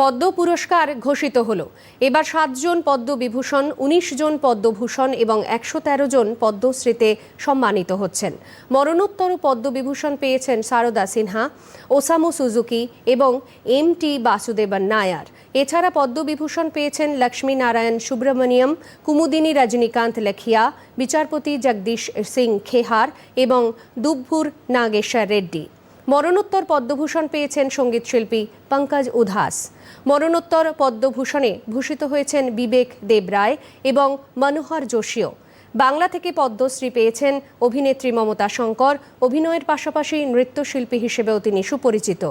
পদ্ম পুরস্কার ঘোষিত হল। এবার সাতজন পদ্মবিভূষণ, উনিশ জন পদ্মভূষণ এবং একশো তেরো জন পদ্মশ্রীতে সম্মানিত হচ্ছেন। মরণোত্তর পদ্মবিভূষণ পেয়েছেন সারদা সিনহা, ওসামু সুজুকি এবং এম টি বাসুদেবন নায়ার। এছাড়া পদ্মবিভূষণ পেয়েছেন লক্ষ্মী নারায়ণ সুব্রমণিয়ম, কুমুদিনী রজনীকান্ত লেখিয়া, বিচারপতি জগদীশ সিং খেহার এবং দুব্ভুর নাগেশ্বর রেড্ডি। মরণোত্তর পদ্মভূষণ পেয়েছেন সঙ্গীতশিল্পী পঙ্কজ উধাস। মরণোত্তর পদ্মভূষণে ভূষিত হয়েছেন বিবেক দেবরায় এবং মনোহর যোশীও। বাংলা থেকে পদ্মশ্রী পেয়েছেন অভিনেত্রী মমতা শঙ্কর। অভিনয়ের পাশাপাশি নৃত্যশিল্পী হিসেবেও তিনি সুপরিচিত।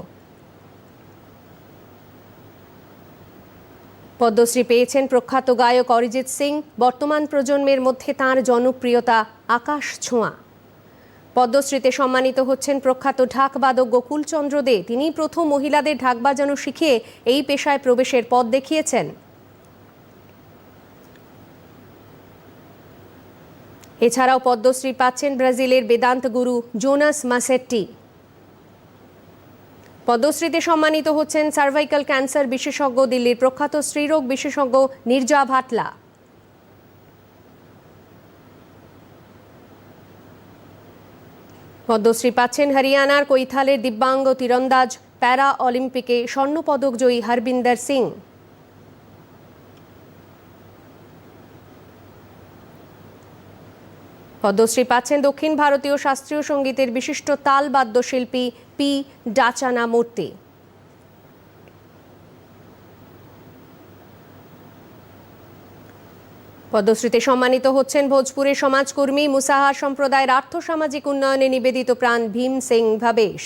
পদ্মশ্রী পেয়েছেন প্রখ্যাত গায়ক অরিজিৎ সিং। বর্তমান প্রজন্মের মধ্যে তার জনপ্রিয়তা আকাশ ছোঁয়া। পদ্মশ্রীতে সম্মানিত হচ্ছেন প্রখ্যাত ঢাকবাদক গোকুলচন্দ্র দে। তিনি প্রথম মহিলাদের ঢাক বাজানো শিখিয়ে এই পেশায় প্রবেশের পথ দেখিয়েছেন। এছাড়াও পদ্মশ্রী পাচ্ছেন ব্রাজিলের বেদান্ত গুরু জোনাস মাসেট্টি। পদ্মশ্রীতে সম্মানিত হচ্ছেন সার্ভাইকাল ক্যান্সার বিশেষজ্ঞ, দিল্লির প্রখ্যাত স্ত্রীরোগ বিশেষজ্ঞ নির্জা ভাটলা। পদ্মশ্রী পাচ্ছেন হরিয়ানার কৈথালের দিব্যাঙ্গ তীরন্দাজ প্যারা অলিম্পিকে স্বর্ণপদক জয়ী হরবিন্দর সিং। পদ্মশ্রী পাচ্ছেন দক্ষিণ ভারতীয় শাস্ত্রীয় সঙ্গীতের বিশিষ্ট তালবাদ্যশিল্পী পি ডাচানা মূর্তি পদ্মশ্রীতে সম্মানিত হচ্ছেন ভোজপুরের সমাজকর্মী মুসাহার সম্প্রদায়ের আর্থসামাজিক উন্নয়নে নিবেদিত প্রাণ ভীম সিং ভাবেশ।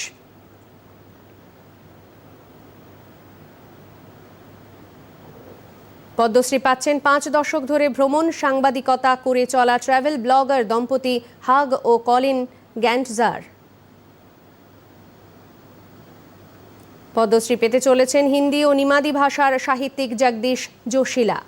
পদ্মশ্রী পাচ্ছেন পাঁচ দশক ধরে ভ্রমণ, সাংবাদিকতা করে চলা ট্রাভেল ব্লগার দম্পতি হাগ ও কলিন গ্যান্টজার। পদ্মশ্রী পেতে চলেছেন হিন্দি ও নিমাদি ভাষার সাহিত্যিক জগদীশ যোশিলা